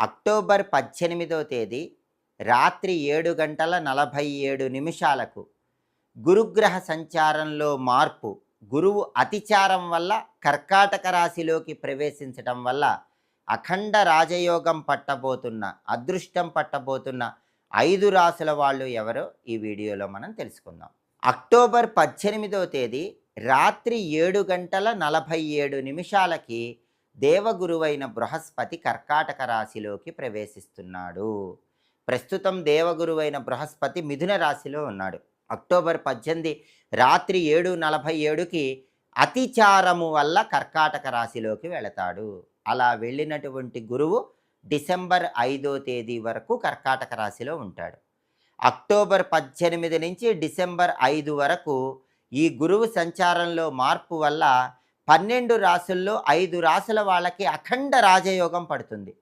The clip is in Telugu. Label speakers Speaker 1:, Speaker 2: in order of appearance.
Speaker 1: అక్టోబర్ పద్దెనిమిదో తేదీ రాత్రి ఏడు గంటల నలభై ఏడు నిమిషాలకు గురుగ్రహ సంచారంలో మార్పు గురువు అతిచారం వల్ల కర్కాటక రాశిలోకి ప్రవేశించటం వల్ల అఖండ రాజయోగం పట్టబోతున్న అదృష్టం పట్టబోతున్న ఐదు రాసుల వాళ్ళు ఎవరో ఈ వీడియోలో మనం తెలుసుకుందాం. అక్టోబర్ పద్దెనిమిదో తేదీ రాత్రి ఏడు గంటల నలభై ఏడు నిమిషాలకి దేవగురువైన బృహస్పతి కర్కాటక రాశిలోకి ప్రవేశిస్తున్నాడు. ప్రస్తుతం దేవగురువైన బృహస్పతి మిథున రాశిలో ఉన్నాడు. అక్టోబర్ పద్దెనిమిది రాత్రి ఏడు నలభై ఏడుకి అతిచారము వల్ల కర్కాటక రాశిలోకి వెళతాడు. అలా వెళ్ళినటువంటి గురువు డిసెంబర్ ఐదో తేదీ వరకు కర్కాటక రాశిలో ఉంటాడు. అక్టోబర్ పద్దెనిమిది నుంచి డిసెంబర్ ఐదు వరకు ఈ గురువు సంచారంలో మార్పు వల్ల పన్నెండు రాసుల్లో ఐదు రాసుల వాళ్ళకి అఖండ రాజయోగం పడుతుంది.